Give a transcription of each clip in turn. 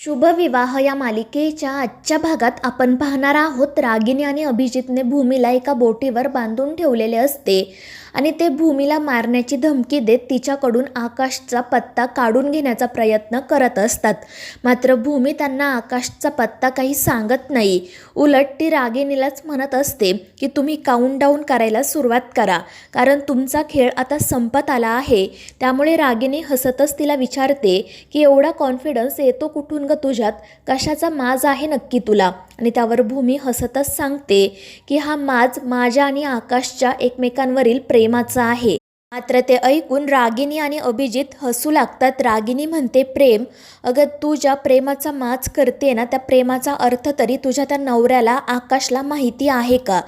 शुभविवाह या मालिकेच्या आजच्या भागात आपण पाहणार आहोत. रागिनी आणि अभिजितने भूमीला एका बोटीवर बांधून ठेवलेले असते. आणि ते भूमीला मारण्याची धमकी देत तिच्याकडून आकाशचा पत्ता काढून घेण्याचा प्रयत्न करत असतात. मात्र भूमी त्यांना आकाशचा पत्ता काही सांगत नाही. उलट ती रागिणीलाच म्हणत असते की तुम्ही काउंट डाऊन करायला सुरुवात करा. कारण तुमचा खेळ आता संपत आला आहे त्यामुळे रागिनी हसतच तिला विचारते की एवढा कॉन्फिडन्स येतो कुठून ग तुझ्यात? कशाचा माज आहे नक्की तुला आणि त्यावर भूमी हसतच सांगते की हा माज माझ्या आणि आकाशच्या एकमेकांवरील प्रेम प्रेमाचं आहे. मात्र ते ऐकून रागिनी आणि अभिजित हसू लागतात. रागिनी म्हणते प्रेम अगं तू ज्या प्रेमाचा माच करते ना त्या प्रेमाचा अर्थ तरी तुझ्या त्या नवऱ्याला आकाशला माहिती आहे का?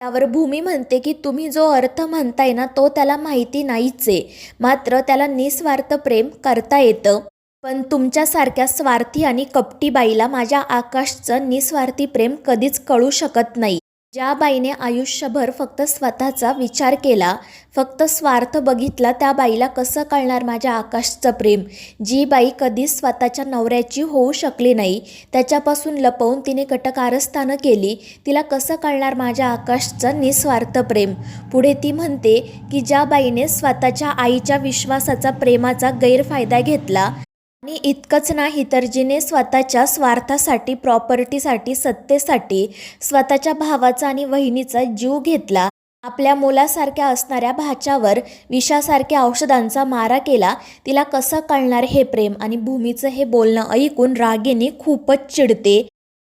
त्यावर भूमी म्हणते की तुम्ही जो अर्थ म्हणताय ना तो त्याला माहिती नाहीच. आहे मात्र त्याला निस्वार्थ प्रेम करता येतं. पण तुमच्यासारख्या स्वार्थी आणि कपटी बाईला माझ्या आकाशचं निस्वार्थी प्रेम कधीच कळू शकत नाही. ज्या बाईने आयुष्यभर फक्त स्वतःचा विचार केला फक्त स्वार्थ बघितला त्या बाईला कसं कळणार माझ्या आकाशचं प्रेम? जी बाई कधीच स्वतःच्या नवऱ्याची होऊ शकली नाही त्याच्यापासून लपवून तिने कटकारस्थानं केली तिला कसं कळणार माझ्या आकाशचं निस्वार्थ प्रेम? पुढे ती म्हणते की ज्या बाईने स्वतःच्या आईच्या विश्वासाचा प्रेमाचा गैरफायदा घेतला आणि इतकंच नाही तर जिने स्वतःच्या स्वार्थासाठी प्रॉपर्टीसाठी सत्तेसाठी स्वतःच्या भावाचा आणि वहिनीचा जीव घेतला. आपल्या मुलासारख्या असणाऱ्या भाच्यावर विषासारख्या औषधांचा मारा केला. तिला कसं कळणार हे प्रेम आणि भूमीचं हे बोलणं ऐकून रागिनी खूपच चिडते.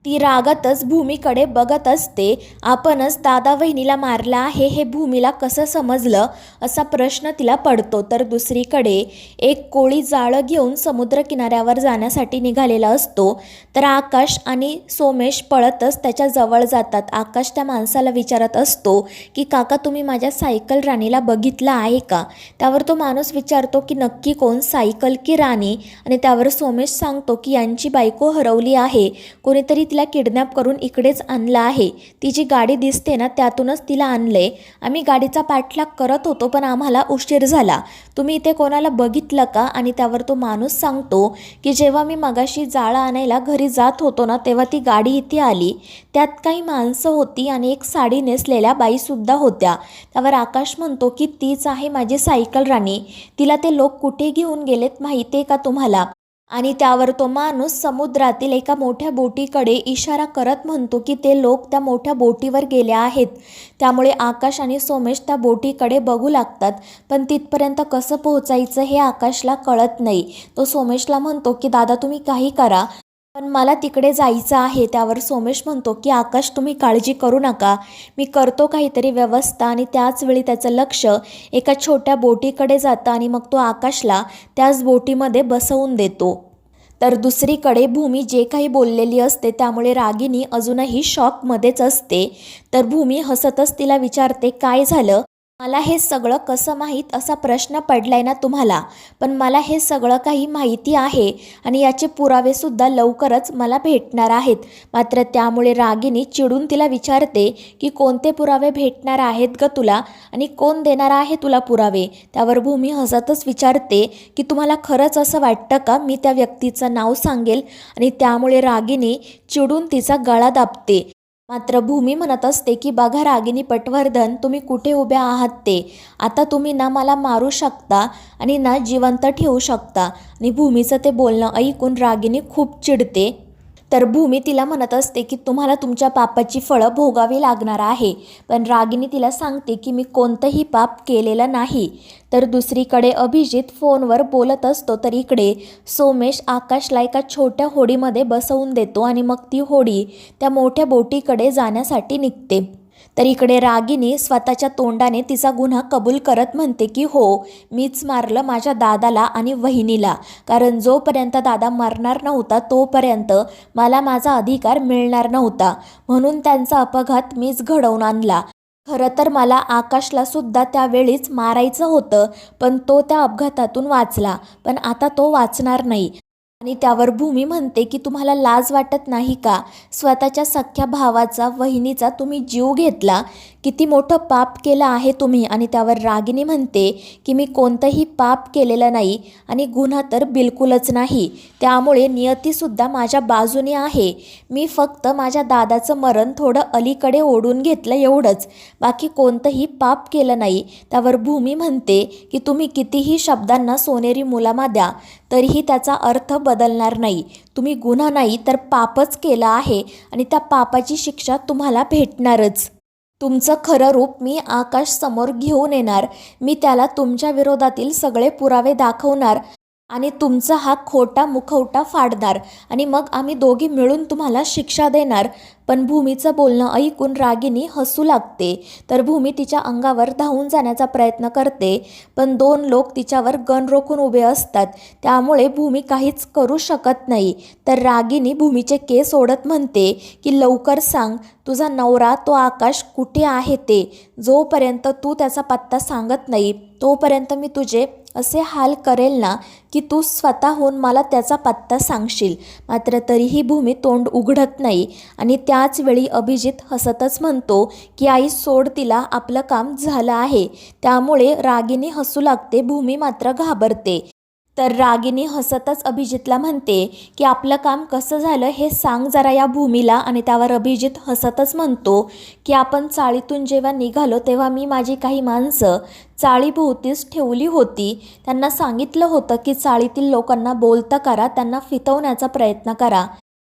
ती रागातच भूमीकडे बघत असते. आपणच दादा वहिनीला मारला आहे हे भूमीला कसं समजलं? असा प्रश्न तिला पडतो. तर दुसरीकडे एक कोळी जाळं घेऊन समुद्रकिनाऱ्यावर जाण्यासाठी निघालेला असतो. तर आकाश आणि सोमेश पळतच त्याच्याजवळ जातात. आकाश त्या माणसाला विचारत असतो की काका तुम्ही माझ्या सायकल राणीला बघितलं आहे का? त्यावर तो माणूस विचारतो की नक्की कोण? सायकल की राणी? आणि त्यावर सोमेश सांगतो की यांची बायको हरवली आहे. कोणीतरी तिला किडनॅप करून इकडेच आणलं आहे. ती जी गाडी दिसते ना त्यातूनच तिला आणले. आम्ही गाडीचा पाठलाग करत होतो पण आम्हाला उशीर झाला. तुम्ही इथे कोणाला बघितलं का? आणि त्यावर तो माणूस सांगतो की जेव्हा मी मगाशी जाळं आणायला घरी जात होतो ना तेव्हा ती गाडी इथे आली. त्यात काही माणसं होती आणि एक साडी नेसलेल्या बाईसुद्धा होत्या. त्यावर आकाश म्हणतो की तीच आहे माझी सायकल राणी. तिला ते लोक कुठे घेऊन गेलेत माहिती आहे का तुम्हाला? आणि त्यावर तो माणूस समुद्रातील एका मोठ्या बोटीकडे इशारा करत म्हणतो की ते लोक त्या मोठ्या बोटीवर गेले आहेत. त्यामुळे आकाश आणि सोमेश त्या बोटीकडे बघू लागतात. पण तिथपर्यंत कसं पोहोचायचं हे आकाशला कळत नाही. तो सोमेशला म्हणतो की दादा तुम्ही काही करा. पण मला तिकडे जायचं आहे त्यावर सोमेश म्हणतो की आकाश तुम्ही काळजी करू नका. मी करतो काहीतरी व्यवस्था आणि त्याचवेळी त्याचं लक्ष एका छोट्या बोटीकडे जातं आणि मग तो आकाशला त्याच बोटीमध्ये बसवून देतो. तर दुसरीकडे भूमी जे काही बोललेली असते त्यामुळे रागिनी अजूनही शॉकमध्येच असते. तर भूमी हसतच तिला विचारते काय झालं? मला हे सगळं कसं माहीत असा प्रश्न पडलाय ना तुम्हाला? पण मला हे सगळं काही माहिती आहे आणि याचे पुरावेसुद्धा लवकरच मला भेटणार आहेत. मात्र त्यामुळे रागिनी चिडून तिला विचारते की कोणते पुरावे भेटणार आहेत ग तुला आणि कोण देणार आहे तुला पुरावे? त्यावर भूमी हसतच विचारते की तुम्हाला खरंच असं वाटतं का मी त्या व्यक्तीचं नाव सांगेल? आणि त्यामुळे रागिनी चिडून तिचा गळा दाबते. मात्र भूमी म्हणत असते की बघा रागिनी पटवर्धन तुम्ही कुठे उभ्या आहात ते? आता तुम्ही ना मला मारू शकता आणि ना जिवंत ठेवू शकता. आणि भूमीचं ते बोलणं ऐकून रागिनी खूप चिडते. तर भूमी तिला म्हणत असते की तुम्हाला तुमच्या पापाची फळं भोगावी लागणार आहे. पण रागिनी तिला सांगते की मी कोणतंही पाप केलेलं नाही. तर दुसरीकडे अभिजित फोनवर बोलत असतो तर इकडे सोमेश आकाशला एका छोट्या होडीमध्ये बसवून देतो आणि मग ती होडी त्या मोठ्या बोटीकडे जाण्यासाठी निघते. तर इकडे रागिनी स्वतःच्या तोंडाने तिचा गुन्हा कबूल करत म्हणते की हो मीच मारलं माझ्या दादाला आणि वहिनीला. कारण जोपर्यंत दादा मरणार नव्हता तोपर्यंत मला माझा अधिकार मिळणार नव्हता. म्हणून त्यांचा अपघात मीच घडवून आणला. खरं तर मला आकाशला सुद्धा त्यावेळीच मारायचं होतं पण तो त्या अपघातातून वाचला. पण आता तो वाचणार नाही. आणि त्यावर भूमी म्हणते की तुम्हाला लाज वाटत नाही का? स्वतःच्या सख्ख्या भावाचा वहिनीचा तुम्ही जीव घेतला? किती मोठं पाप केलं आहे तुम्ही? आणि त्यावर रागिनी म्हणते की मी कोणतंही पाप केलेलं नाही आणि गुन्हा तर बिलकुलच नाही. त्यामुळे नियतीसुद्धा माझ्या बाजूने आहे. मी फक्त माझ्या दादाचं मरण थोडं अलीकडे ओढून घेतलं एवढंच. बाकी कोणतंही पाप केलं नाही. त्यावर भूमी म्हणते की तुम्ही कितीही शब्दांना सोनेरी मुलामा द्या तरीही त्याचा अर्थ बदलणार नाही. तुम्ही गुन्हा नाही तर पापच केलं आहे आणि त्या पापाची शिक्षा तुम्हाला भेटणारच. तुमचं खरं रूप मी आकाश समोर घेऊन येणार. मी त्याला तुमच्या विरोधातील सगळे पुरावे दाखवणार आणि तुमचा हा खोटा मुखवटा फाडणार. आणि मग आम्ही दोघी मिळून तुम्हाला शिक्षा देणार. पण भूमीचं बोलणं ऐकून रागिनी हसू लागते. तर भूमी तिच्या अंगावर धावून जाण्याचा प्रयत्न करते. पण दोन लोक तिच्यावर गन रोखून उभे असतात. त्यामुळे भूमी काहीच करू शकत नाही. तर रागिनी भूमीचे केस ओढत म्हणते की लवकर सांग तुझा नवरा तो आकाश कुठे आहे ते? जोपर्यंत तू त्याचा पत्ता सांगत नाही तोपर्यंत मी तुझे असे हाल करेल ना की तू स्वतःहून मला त्याचा पत्ता सांगशील. मात्र तरीही भूमी तोंड उघडत नाही आणि त्या वेळी अभिजित हसतच म्हणतो की आई सोड तिला आपलं काम झालं आहे. त्यामुळे रागिनी हसू लागते भूमी मात्र घाबरते. तर रागिनी हसतच अभिजितला म्हणते की आपलं काम कसं झालं हे सांग जरा या भूमीला. आणि त्यावर अभिजित हसतच म्हणतो की आपण चाळीतून जेव्हा निघालो तेव्हा मी माझी काही माणसं चाळीभोवतीच ठेवली होती. त्यांना सांगितलं होतं की चाळीतील लोकांना बोलतं करा त्यांना फितवण्याचा प्रयत्न करा.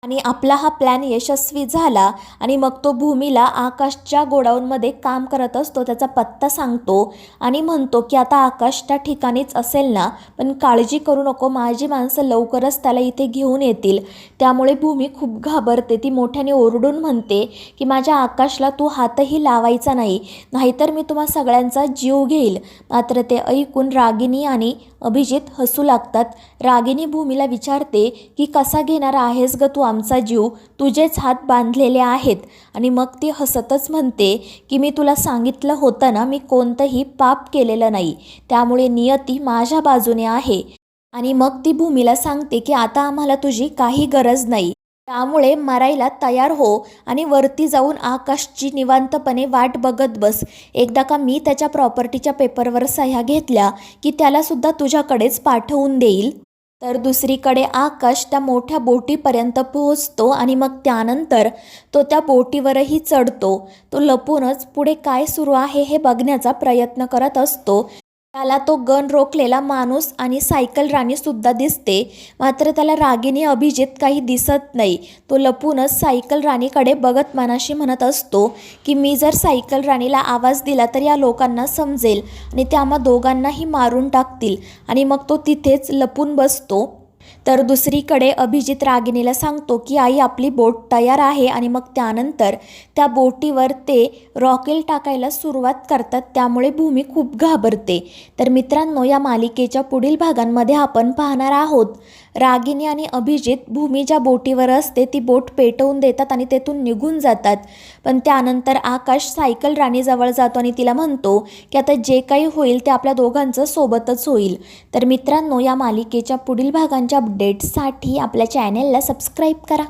आणि आपला हा प्लॅन यशस्वी झाला आणि मग तो भूमीला आकाशच्या गोडाऊनमध्ये काम करत असतो त्याचा पत्ता सांगतो आणि म्हणतो की आता आकाश त्या ठिकाणीच असेल ना पण काळजी करू नको माझी माणसं लवकरच त्याला इथे घेऊन येतील. त्यामुळे भूमी खूप घाबरते ती मोठ्याने ओरडून म्हणते की माझ्या आकाशला तू हातही लावायचा नाही नाहीतर मी तुम्हा सगळ्यांचा जीव घेईल. मात्र ते ऐकून रागिनी आणि अभिजित हसू लागतात. रागिनी भूमीला विचारते की कसा घेणार आहेस ग तू आमचा जीव तुझेच हात बांधलेले आहेत. आणि मग ती हसतच म्हणते की मी तुला सांगितलं होतं ना मी कोणतंही पाप केलेलं नाही. त्यामुळे नियती माझ्या बाजूने आहे. आणि मग ती भूमीला सांगते की आता आम्हाला तुझी काही गरज नाही. त्यामुळे मरायला तयार हो आणि वरती जाऊन आकाशची निवांतपणे वाट बघत बस. एकदा का मी त्याच्या प्रॉपर्टीच्या पेपरवर सह्या घेतल्या की त्यालासुद्धा तुझ्याकडेच पाठवून देईल? तर दुसरीकडे आकाश त्या मोठ्या बोटीपर्यंत पोहोचतो आणि मग त्यानंतर तो त्या बोटीवरही चढतो. तो लपूनच पुढे काय सुरू आहे हे बघण्याचा प्रयत्न करत असतो. त्याला तो गन रोखलेला माणूस आणि सायकल राणीसुद्धा दिसते. मात्र त्याला रागिनी अभिजित काही दिसत नाही. तो लपूनच सायकल राणीकडे बघत मनाशी म्हणत असतो की मी जर सायकल राणीला आवाज दिला तर या लोकांना समजेल आणि त्या आम्हा दोघांनाही मारून टाकतील. आणि मग तो तिथेच लपून बसतो. तर दुसरीकडे अभिजित रागिणीला सांगतो की आई आपली बोट तयार आहे आणि मग त्यानंतर त्या बोटीवर ते रॉकेल टाकायला सुरुवात करतात. त्यामुळे भूमी खूप घाबरते. तर मित्रांनो या मालिकेच्या पुढील भागांमध्ये आपण पाहणार आहोत. रागिनी आणि अभिजित भूमी ज्या बोटीवर असते ती बोट पेटवून देतात आणि तेथून निघून जातात. पण त्यानंतर आकाश सायकल राणीजवळ जातो आणि तिला म्हणतो की आता जे काही होईल ते आपल्या दोघांचं सोबतच होईल. तर मित्रांनो या मालिकेच्या पुढील भागांच्या अपडेट्ससाठी आपल्या चॅनेलला सबस्क्राईब करा.